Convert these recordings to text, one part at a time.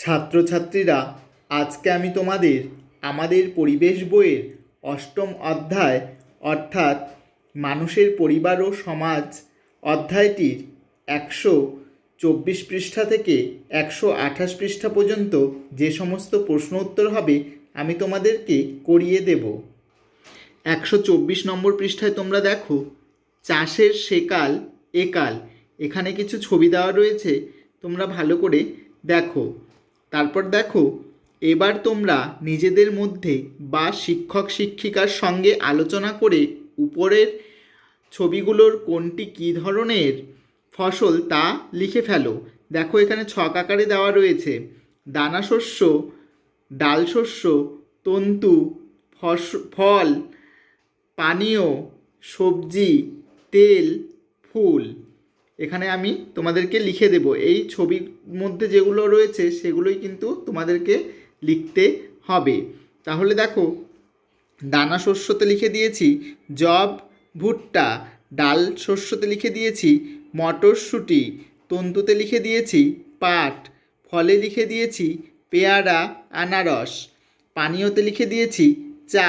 ছাত্রছাত্রীরা, আজকে আমি তোমাদের আমাদের পরিবেশ বইয়ের অষ্টম অধ্যায় অর্থাৎ মানুষের পরিবার ও সমাজ অধ্যায়টির একশো চব্বিশ পৃষ্ঠা থেকে একশো আঠাশ পৃষ্ঠা পর্যন্ত যে সমস্ত প্রশ্ন উত্তর হবে, আমি তোমাদেরকে করিয়ে দেব। একশো চব্বিশ নম্বর পৃষ্ঠায় তোমরা দেখো, চাষের সেকাল একাল এখানে কিছু ছবি দেওয়া রয়েছে, তোমরা ভালো করে দেখো। তারপর দেখো, এবার তোমরা নিজেদের মধ্যে বা শিক্ষক শিক্ষিকার সঙ্গে আলোচনা করে উপরের ছবিগুলোর কোনটি কী ধরনের ফসল তা লিখে ফেলো। দেখো এখানে ছক আকারে দেওয়া রয়েছে। দানা শস্য, ডাল শস্য, তন্তু, ফস, ফল, পানীয়, সবজি, তেল, ফুল। এখানে আমি তোমাদেরকে লিখে দেব। এই ছবির মধ্যে যেগুলো রয়েছে, সেগুলোই কিন্তু তোমাদেরকে লিখতে হবে। তাহলে দেখো, দানা শস্যতে লিখে দিয়েছি জব ভুট্টা, ডাল শস্যতে লিখে দিয়েছি, মটরশুঁটি তন্তুতে লিখে দিয়েছি, পাট, ফলে লিখে দিয়েছি, পেয়ারা, আনারস, পানীয়তে লিখে দিয়েছি, চা,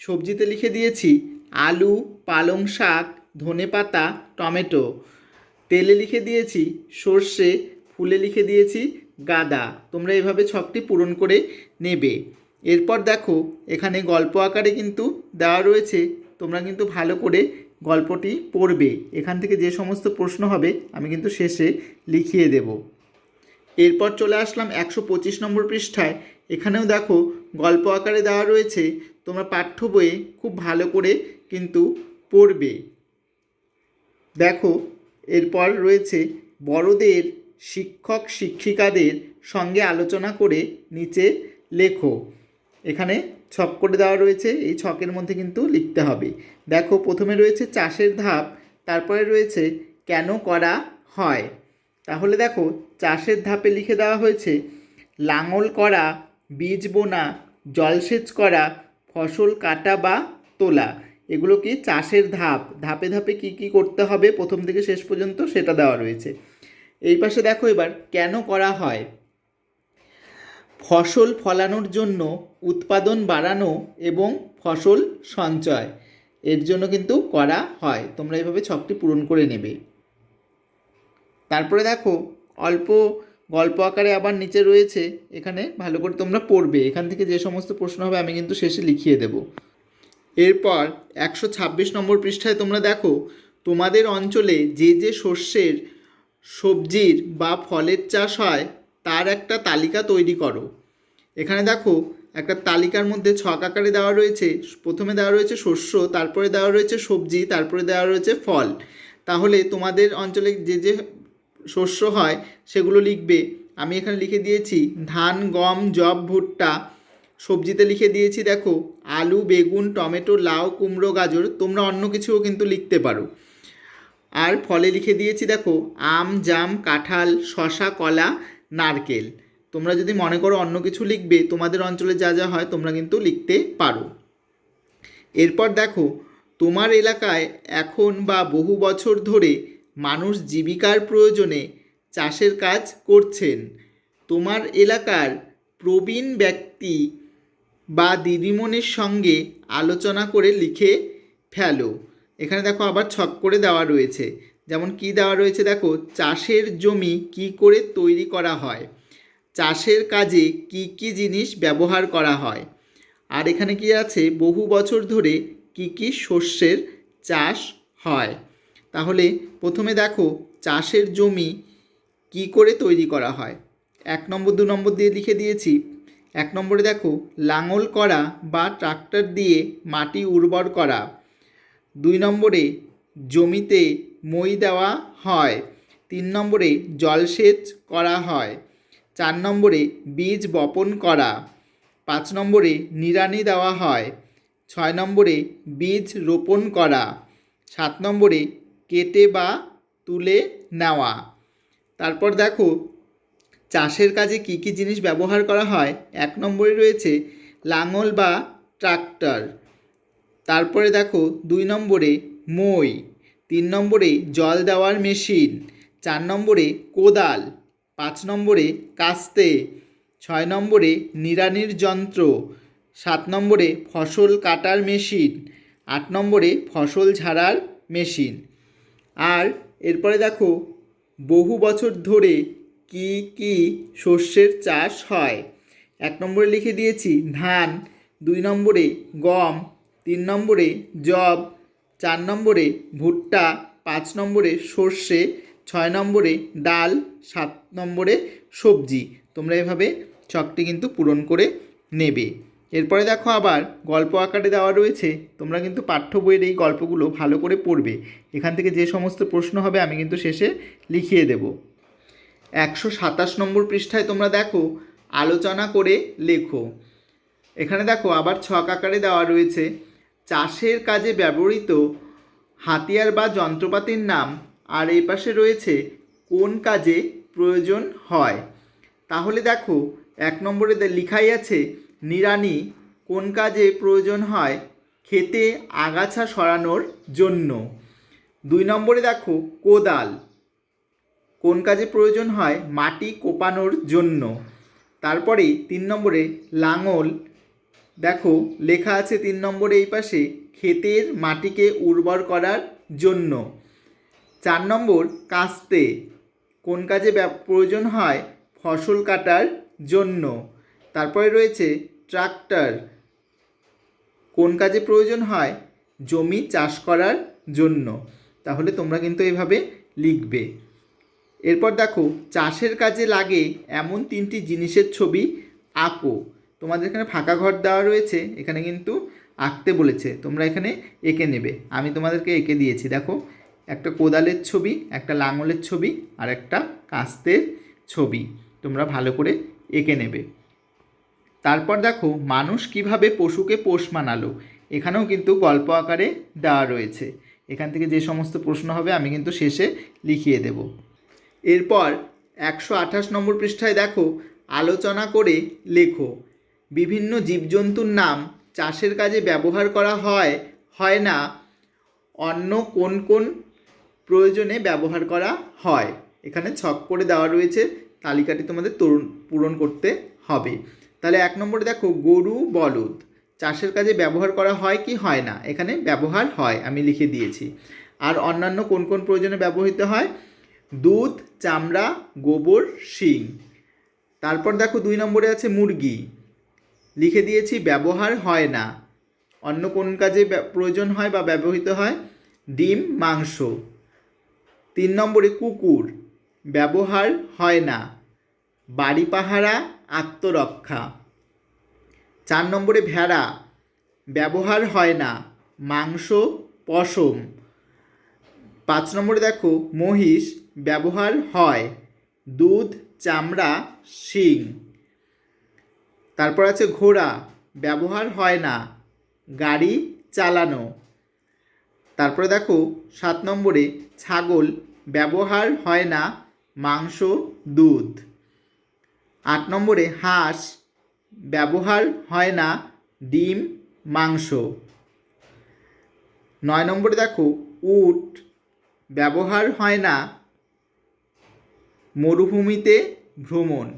সবজিতে লিখে দিয়েছি, আলু, পালং শাক, ধনেপাতা, টমেটো। তেলে লিখে দিয়েছি, সর্ষে, ফুলে লিখে দিয়েছি, গাদা। তোমরা এভাবে ছকটি পূরণ করে নেবে। এরপর দেখো, এখানে গল্প আকারে কিন্তু দেওয়া রয়েছে। তোমরা কিন্তু ভালো করে গল্পটি পড়বে। এখান থেকে যে সমস্ত প্রশ্ন হবে, আমি কিন্তু শেষে লিখিয়ে দেব। এরপর চলে আসলাম একশো পঁচিশ নম্বর পৃষ্ঠায়। এখানেও দেখো, গল্প আকারে দেওয়া রয়েছে। তোমরা পাঠ্য বইয়ে খুব ভালো করে কিন্তু পড়বে। দেখো এরপর রয়েছে বড়দের শিক্ষক শিক্ষিকাদের সঙ্গে আলোচনা করে নিচে লেখো। এখানে ছক করে দেওয়া রয়েছে, এই ছকের মধ্যে কিন্তু লিখতে হবে। দেখো, প্রথমে রয়েছে চাষের ধাপ, তারপরে রয়েছে কেন করা হয়। তাহলে দেখো, চাষের ধাপে লিখে দেওয়া হয়েছে, লাঙল করা, বীজ বোনা, জলসেচ করা, ফসল কাটা বা তোলা। এগুলো কি চাষের ধাপ? ধাপে ধাপে কি কি করতে হবে? প্রথম থেকে শেষ পর্যন্ত সেটা দেওয়া রয়েছে। এই পাশে দেখো এবার, কেন করা হয়? ফসল ফলানোর জন্য উৎপাদন বাড়ানো এবং ফসল সঞ্চয়, এর জন্য কিন্তু করা হয়। তোমরা এইভাবে ছকটি পূরণ করে নেবে। তারপরে দেখো, অল্প গল্প আকারে আবার নিচে রয়েছে। এখানে ভালো করে তোমরা পড়বে। এখান থেকে যে সমস্ত প্রশ্ন হবে আমি কিন্তু শেষে লিখিয়ে দেব। এরপর একশো ছাব্বিশ নম্বর পৃষ্ঠায় তোমরা দেখো, তোমাদের অঞ্চলে যে যে শস্যের সবজির বা ফলের চাষ হয়, তার একটা তালিকা তৈরি করো। এখানে দেখো, একটা তালিকার মধ্যে ছক আকারে দেওয়া রয়েছে, প্রথমে দেওয়া রয়েছে শস্য, তারপরে দেওয়া রয়েছে সবজি, তারপরে দেওয়া রয়েছে ফল। তাহলে তোমাদের অঞ্চলে যে যে শস্য হয়, সেগুলো লিখবে। আমি এখানে লিখে দিয়েছি, ধান, গম জব ভুট্টা। সবজিতে লিখে দিয়েছি, দেখো, আলু, বেগুন, টমেটো, লাউ, কুমড়ো, গাজর, তোমরা অন্য কিছুও কিন্তু লিখতে পারো। আর ফলে লিখে দিয়েছি, দেখো, আম, জাম, কাঁঠাল শশা কলা, নারকেল। তোমরা যদি মনে করো অন্য কিছু লিখবে, তোমাদের অঞ্চলে যা যা হয়, তোমরা কিন্তু লিখতে পারো। এরপর দেখো, তোমার এলাকায় এখন বা বহু বছর ধরে মানুষ জীবিকার প্রয়োজনে চাষের কাজ করছেন। তোমার এলাকার প্রবীণ ব্যক্তি বা দিদিমণির সঙ্গে আলোচনা করে লিখে ফেলো। এখানে দেখো আবার ছক করে দেওয়া রয়েছে। যেমন কি দেওয়া রয়েছে দেখো, চাষের জমি কি করে তৈরি করা হয়? চাষের কাজে কি কি জিনিস ব্যবহার করা হয়? আর এখানে কি আছে? বহু বছর ধরে কি কি শস্যের চাষ হয়? তাহলে প্রথমে দেখো, চাষের জমি কি করে তৈরি করা হয়? এক নম্বর, দু নম্বর দিয়ে লিখে দিয়েছি। এক নম্বরে দেখো, লাঙল করা বা ট্রাক্টর দিয়ে মাটি উর্বর করা। দুই নম্বরে, জমিতে মই দেওয়া হয়। তিন নম্বরে, জলসেচ করা হয়। চার নম্বরে, বীজ বপন করা। পাঁচ নম্বরে, নিড়ানি দেওয়া হয়। ছয় নম্বরে, বীজ রোপণ করা। সাত নম্বরে, কেটে বা তুলে নেওয়া। তারপর দেখো চাষের কাজে কী কী জিনিস ব্যবহার করা হয়? এক নম্বরে রয়েছে লাঙল বা ট্রাক্টর। তারপরে দেখো, দুই নম্বরে মই। তিন নম্বরে জল দেওয়ার মেশিন। চার নম্বরে কোদাল। পাঁচ নম্বরে কাস্তে। ছয় নম্বরে নিড়ানির যন্ত্র। সাত নম্বরে ফসল কাটার মেশিন। আট নম্বরে ফসল ঝাড়ার মেশিন। আর এরপরে দেখো, বহু বছর ধরে কি কি শস্যের চাষ হয়? এক নম্বরে লিখে দিয়েছি, ধান। দুই নম্বরে গম। তিন নম্বরে জব চার নম্বরে ভুট্টা। পাঁচ নম্বরে সর্ষে। ছয় নম্বরে ডাল। সাত নম্বরে সবজি। তোমরা এভাবে ছকটি কিন্তু পূরণ করে নেবে। এরপরে দেখো আবার গল্প আকারে দেওয়া রয়েছে। তোমরা কিন্তু পাঠ্য বইয়ের এই গল্পগুলো ভালো করে পড়বে। এখান থেকে যে সমস্ত প্রশ্ন হবে আমি কিন্তু শেষে লিখিয়ে দেব। একশো সাতাশ নম্বর পৃষ্ঠায় তোমরা দেখো, আলোচনা করে লেখো। এখানে দেখো, আবার ছক আকারে দেওয়া রয়েছে, চাষের কাজে ব্যবহৃত হাতিয়ার বা যন্ত্রপাতির নাম, আর এই পাশে রয়েছে, কোন কাজে প্রয়োজন হয়। তাহলে দেখো, এক নম্বরে লিখাই আছে, নিড়ানি কোন কাজে প্রয়োজন হয়, খেতে আগাছা সরানোর জন্য। দুই নম্বরে দেখো, কোদাল কোন কাজে প্রয়োজন হয়? মাটি কোপানোর জন্য। তারপরে তিন নম্বরে লাঙল। দেখো, লেখা আছে তিন নম্বরে এই পাশে ক্ষেতের মাটিকে উর্বর করার জন্য। চার নম্বর, কাস্তে। কোন কাজে প্রয়োজন হয়? ফসল কাটার জন্য। তারপরে রয়েছে, ট্রাক্টর। কোন কাজে প্রয়োজন হয়? জমি চাষ করার জন্য। তাহলে তোমরা কিন্তু এভাবে লিখবে। এরপর দেখো, চাষের কাজে লাগে এমন তিনটি জিনিসের ছবি আঁকো। তোমাদের এখানে ফাঁকা ঘর দেওয়া রয়েছে, এখানে কিন্তু আঁকতে বলেছে, তোমরা এখানে এঁকে নেবে। আমি তোমাদেরকে এঁকে দিয়েছি, দেখো, একটা কোদালের ছবি, একটা লাঙলের ছবি আর একটা কাস্তের ছবি, তোমরা ভালো করে এঁকে নেবে। তারপর দেখো, মানুষ কীভাবে পশুকে পোষ মানালো, এখানেও কিন্তু গল্প আকারে দেওয়া রয়েছে। এখান থেকে যে সমস্ত প্রশ্ন হবে, আমি কিন্তু শেষে লিখিয়ে দেব। এরপর একশো আঠাশ নম্বর পৃষ্ঠায় দেখো, আলোচনা করে লেখো। বিভিন্ন জীবজন্তুর নাম চাষের কাজে ব্যবহার করা হয় হয় না, অন্য কোন কোন প্রয়োজনে ব্যবহার করা হয়। এখানে ছক করে দেওয়া রয়েছে, তালিকাটি তোমাদের তরুণ, পূরণ করতে হবে। তাহলে এক নম্বরে দেখো, গরু বলদ, চাষের কাজে ব্যবহার করা হয় কি হয় না? এখানে ব্যবহার হয়, আমি লিখে দিয়েছি। আর অন্যান্য কোন কোন প্রয়োজনে ব্যবহৃত হয়? দুধ, চামড়া, গোবর, শিং। তারপর দেখো দুই নম্বরে আছে মুরগি। লিখে দিয়েছি, ব্যবহার হয় না। অন্য কোন কাজে প্রয়োজন হয় বা ব্যবহৃত হয়? ডিম, মাংস। তিন নম্বরে কুকুর, ব্যবহার হয় না। বাড়ি পাহারা, আত্মরক্ষা। চার নম্বরে ভেড়া, ব্যবহার হয় না। মাংস, পশম। পাঁচ নম্বরে দেখো মহিষ ব্যবহার হয়। দুধ, চামড়া, শিং। তারপর আছে ঘোড়া, ব্যবহার হয় না। গাড়ি চালানো। তারপরে দেখো, সাত নম্বরে, ছাগল, ব্যবহার হয় না, মাংস, দুধ। আট নম্বরে, হাঁস, ব্যবহার হয় না, ডিম, মাংস। নয় নম্বরে দেখো, উট, ব্যবহার হয় না মরুভূমিতে ভ্রমণ।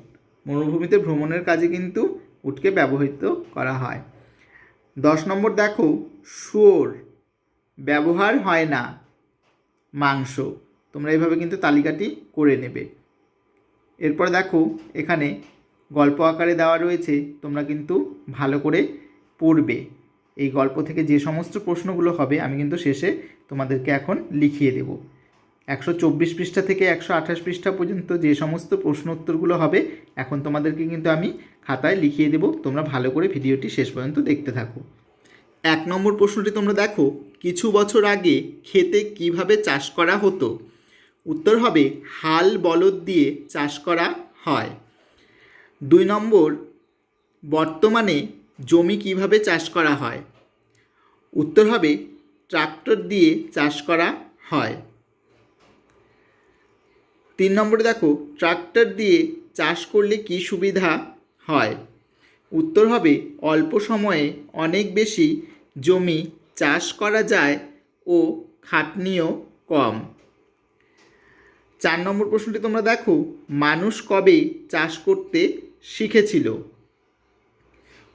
মরুভূমিতে ভ্রমণের কাজে কিন্তু উটকে ব্যবহৃত করা হয়। দশ নম্বর দেখো, শুয়োর। ব্যবহার হয় না। মাংস। তোমরা এইভাবে কিন্তু তালিকাটি করে নেবে। এরপর দেখো, এখানে গল্প আকারে দেওয়া রয়েছে, তোমরা কিন্তু ভালো করে পড়বে। এই গল্প থেকে যে সমস্ত প্রশ্নগুলো হবে, আমি কিন্তু শেষে তোমাদেরকে এখন লিখিয়ে দেব। একশো চব্বিশ পৃষ্ঠা থেকে একশো আঠাশ পৃষ্ঠা পর্যন্ত যে সমস্ত প্রশ্ন উত্তরগুলো হবে, এখন তোমাদেরকে কিন্তু আমি খাতায় লিখিয়ে দেব। তোমরা ভালো করে ভিডিওটি শেষ পর্যন্ত দেখতে থাকো। এক নম্বর প্রশ্নটি তোমরা দেখো, কিছু বছর আগে খেতে কীভাবে চাষ করা হতো? উত্তর হবে, হাল বলদ দিয়ে চাষ করা হয়। দুই নম্বর, বর্তমানে জমি কীভাবে চাষ করা হয়? উত্তর হবে, ট্রাক্টর দিয়ে চাষ করা হয়। তিন নম্বরে দেখো ট্রাক্টর দিয়ে চাষ করলে কি সুবিধা হয়? উত্তর হবে, অল্প সময়ে অনেক বেশি জমি চাষ করা যায় ও খাটনিও কম। চার নম্বর প্রশ্নটি তোমরা দেখো, মানুষ কবে চাষ করতে শিখেছিল?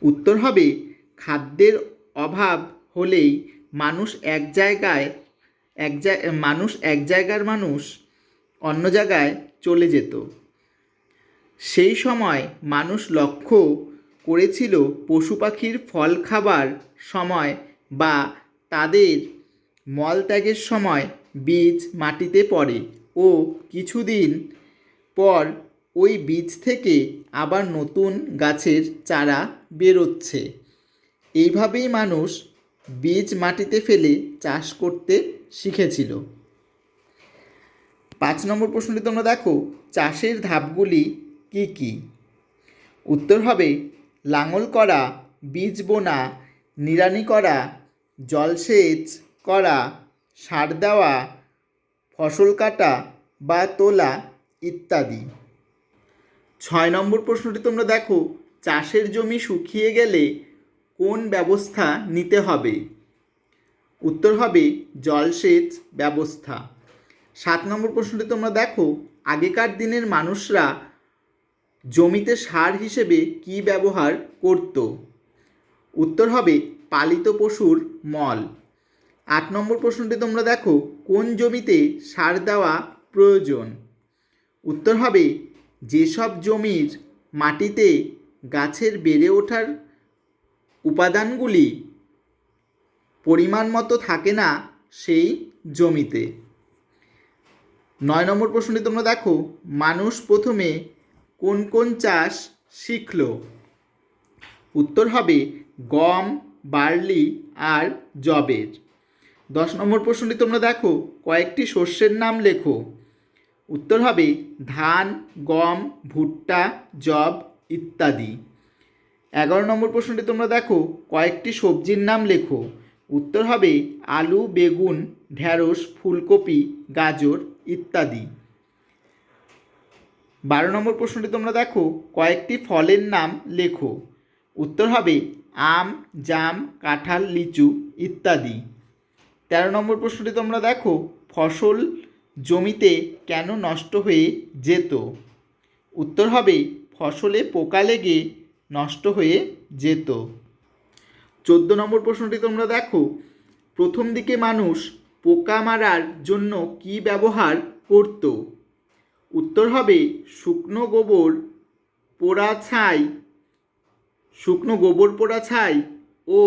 উত্তর হবে, খাদ্যের অভাব হলেই মানুষ এক জায়গায়, এক মানুষ এক জায়গার মানুষ অন্য জায়গায় চলে যেত। সেই সময় মানুষ লক্ষ্য করেছিল পশু পাখির ফল খাবার সময় বা তাদের মলত্যাগের সময় বীজ মাটিতে পড়ে ও কিছুদিন পর ওই বীজ থেকে আবার নতুন গাছের চারা বেরোচ্ছে। এইভাবেই মানুষ বীজ মাটিতে ফেলে চাষ করতে শিখেছিল। পাঁচ নম্বর প্রশ্নটি তোমরা দেখো, চাষের ধাপগুলি কি কি? উত্তর হবে, লাঙল করা, বীজ বোনা, নিড়ানি করা, জলসেচ করা, সার দেওয়া, ফসল কাটা বা তোলা ইত্যাদি। ছয় নম্বর প্রশ্নটি তোমরা দেখো, চাষের জমি শুকিয়ে গেলে কোন ব্যবস্থা নিতে হবে? উত্তর হবে, জলসেচ ব্যবস্থা। সাত নম্বর প্রশ্নটি তোমরা দেখো, আগেকার দিনের মানুষরা জমিতে সার হিসেবে কি ব্যবহার করত? উত্তর হবে, পালিত পশুর মল। আট নম্বর প্রশ্নটি তোমরা দেখো, কোন জমিতে সার দেওয়া প্রয়োজন? উত্তর হবে, যেসব জমির মাটিতে গাছের বেড়ে ওঠার উপাদানগুলি পরিমাণ মতো থাকে না, সেই জমিতে। নয় নম্বর প্রশ্নটি তোমরা দেখো। মানুষ প্রথমে কোন কোন চাষ শিখল? উত্তর হবে গম, বার্লি আর জবের দশ নম্বর প্রশ্নটি তোমরা দেখো, কয়েকটি শস্যের নাম লেখো। উত্তর হবে ধান, গম, ভুট্টা জব ইত্যাদি। এগারো নম্বর প্রশ্নটি তোমরা দেখো, কয়েকটি সবজির নাম লেখো। উত্তর হবে আলু, বেগুন ঢ্যাঁড়স ফুলকপি, গাজর ইত্যাদি। বারো নম্বর প্রশ্নটি তোমরা দেখো, কয়েকটি ফলের নাম লেখো। উত্তর হবে আম, জাম, কাঁঠাল, লিচু ইত্যাদি। তেরো নম্বর প্রশ্নটি তোমরা দেখো, ফসল জমিতে কেন নষ্ট হয়ে যেত? উত্তর হবে, ফসলে পোকা লেগে নষ্ট হয়ে যেত। চোদ্দ নম্বর প্রশ্নটি তোমরা দেখো, প্রথম দিকে মানুষ পোকা মারার জন্য কি ব্যবহার করত? উত্তর হবে শুকনো গোবর পোড়া ছাই শুকনো গোবর পোড়া ছাই ও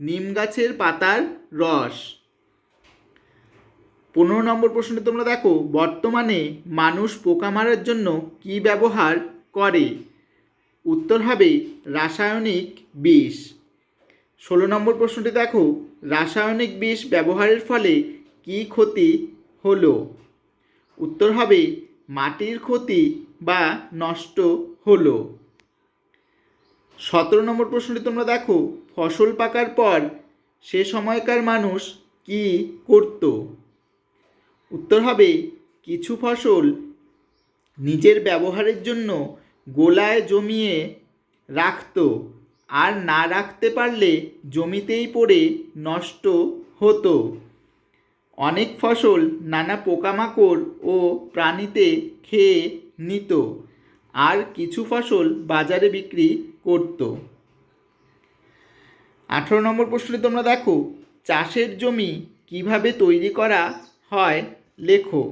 নিম গাছের পাতার রস। পনেরো নম্বর প্রশ্নটি তোমরা দেখো, বর্তমানে মানুষ পোকা মারার জন্য কি ব্যবহার করে? উত্তর হবে রাসায়নিক বিষ। ষোলো নম্বর প্রশ্নটি দেখো, রাসায়নিক বিষ ব্যবহারের ফলে কি ক্ষতি হলো? উত্তর হবে, মাটির ক্ষতি বা নষ্ট হলো। সতেরো নম্বর প্রশ্নটি তোমরা দেখো, ফসল পাকার পর সে সময়কার মানুষ কি করত? উত্তর হবে, কিছু ফসল নিজের ব্যবহারের জন্য গোলায় জমিয়ে রাখত, আর না রাখতে পারলে জমিতেই পড়ে নষ্ট হতো। অনেক ফসল নানা পোকামাকড় ও প্রাণীতে খেয়ে নিত, আর কিছু ফসল বাজারে বিক্রি করত। আঠেরো নম্বর প্রশ্নটি তোমরা দেখো। চাষের জমি কীভাবে তৈরি করা হয় লেখো।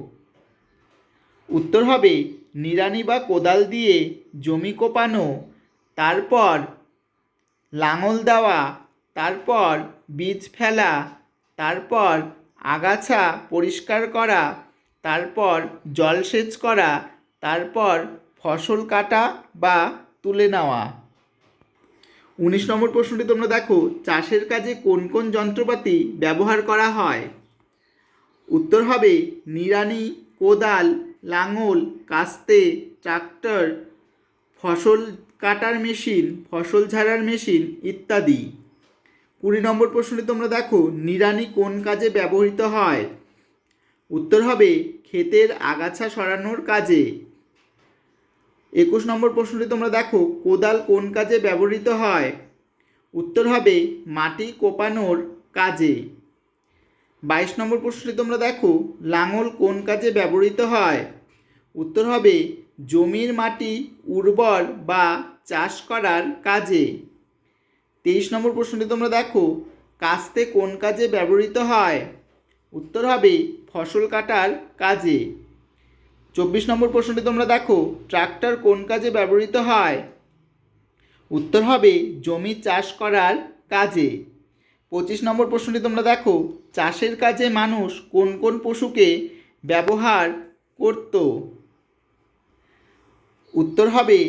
উত্তর হবে, নিড়ানি বা কোদাল দিয়ে জমি কোপানো, তারপর লাঙল দেওয়া, তারপর বীজ ফেলা, তারপর আগাছা পরিষ্কার করা, তারপর জলসেচ করা, তারপর ফসল কাটা বা তুলে নেওয়া। উনিশ নম্বর প্রশ্নটি তোমরা দেখো, চাষের কাজে কোন কোন যন্ত্রপাতি ব্যবহার করা হয়? উত্তর হবে, নিড়ানি, কোদাল, লাঙল, কাস্তে, ট্রাক্টর, ফসল কাটার মেশিন, ফসল ঝাড়ার মেশিন ইত্যাদি। কুড়ি নম্বর প্রশ্নটি তোমরা দেখো, নিড়ানি কোন কাজে ব্যবহৃত হয়? উত্তর হবে, ক্ষেতের আগাছা সরানোর কাজে। একুশ নম্বর প্রশ্নটি তোমরা দেখো, কোদাল কোন কাজে ব্যবহৃত হয়? উত্তর হবে, মাটি কোপানোর কাজে। বাইশ নম্বর প্রশ্নটি তোমরা দেখো, লাঙল কোন কাজে ব্যবহৃত হয়? উত্তর হবে, জমির মাটি উর্বর বা চাষ করার কাজে। তেইশ নম্বর প্রশ্নটি তোমরা দেখো। কাস্তে কোন কাজে ব্যবহৃত হয়? উত্তর হবে, ফসল কাটার কাজে। চব্বিশ নম্বর প্রশ্নটি তোমরা দেখো, ট্রাক্টর কোন কাজে ব্যবহৃত হয়? উত্তর হবে, জমি চাষ করার কাজে। পঁচিশ নম্বর প্রশ্নটি তোমরা দেখো, চাষের কাজে মানুষ কোন কোন পশুকে ব্যবহার করত? উত্তর হবে,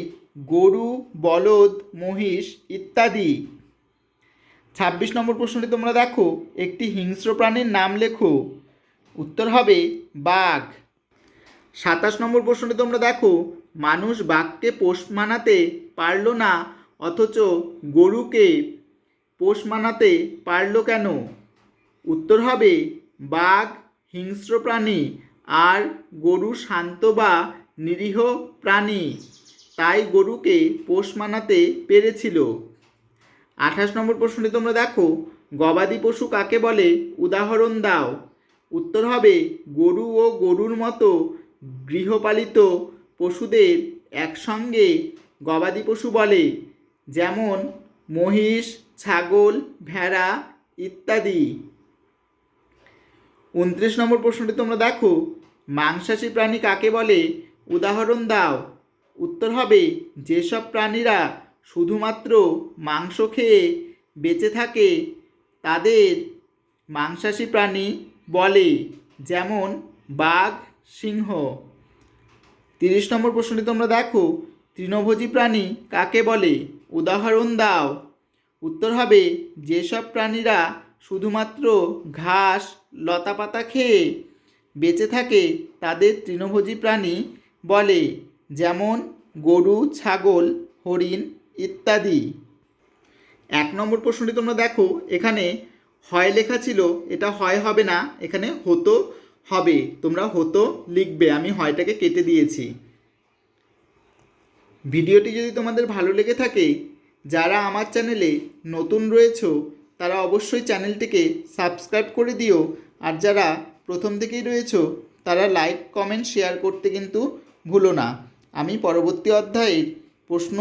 গরু, বলদ, মহিষ ইত্যাদি। ছাব্বিশ নম্বর প্রশ্নটি তোমরা দেখো। একটি হিংস্র প্রাণীর নাম লেখো। উত্তর হবে বাঘ। সাতাশ নম্বর প্রশ্নটি তোমরা দেখো। মানুষ বাঘকে পোষ মানাতে পারল না, অথচ গরুকে পোষ মানাতে পারল কেন? উত্তর হবে বাঘ হিংস্র প্রাণী, আর গরু শান্ত বা নিরীহ প্রাণী, তাই গরুকে পোষ মানাতে পেরেছিল। আঠাশ নম্বর প্রশ্নটি তোমরা দেখো। গবাদি পশু কাকে বলে? উদাহরণ দাও। উত্তর হবে, গরু ও গরুর মতো গৃহপালিত পশুদের একসঙ্গে গবাদি পশু বলে, যেমন মহিষ, ছাগল, ভেড়া ইত্যাদি। উনত্রিশ নম্বর প্রশ্নটি তোমরা দেখো, মাংসাশী প্রাণী কাকে বলে? উদাহরণ দাও। উত্তর হবে, যেসব প্রাণীরা শুধুমাত্র মাংস খেয়ে বেঁচে থাকে তাদের মাংসাশী প্রাণী বলে, যেমন বাঘ, সিংহ। তিরিশ নম্বর প্রশ্নটি তোমরা দেখো, তৃণভোজী প্রাণী কাকে বলে? উদাহরণ দাও। উত্তর হবে, যেসব প্রাণীরা শুধুমাত্র ঘাস, লতাপাতা খেয়ে বেঁচে থাকে, তাদের তৃণভোজী প্রাণী বলে, যেমন গরু, ছাগল, হরিণ ইত্যাদি। এক নম্বর প্রশ্নটি তোমরা দেখো, এখানে হয় লেখা ছিল, এটা হয় হবে না, এখানে হতো হবে, তোমরা হতো লিখবে, আমি হয়টাকে কেটে দিয়েছি। ভিডিওটি যদি তোমাদের ভালো লেগে থাকে, যারা আমার চ্যানেলে নতুন রয়েছো, তারা অবশ্যই চ্যানেলটিকে সাবস্ক্রাইব করে দিও, আর যারা প্রথম থেকেই রয়েছো, তারা লাইক, কমেন্ট, শেয়ার করতে কিন্তু ভুলো না। আমি পরবর্তী অধ্যায়ের প্রশ্ন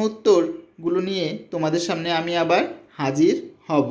উত্তরগুলো নিয়ে তোমাদের সামনে আমি আবার হাজির হব।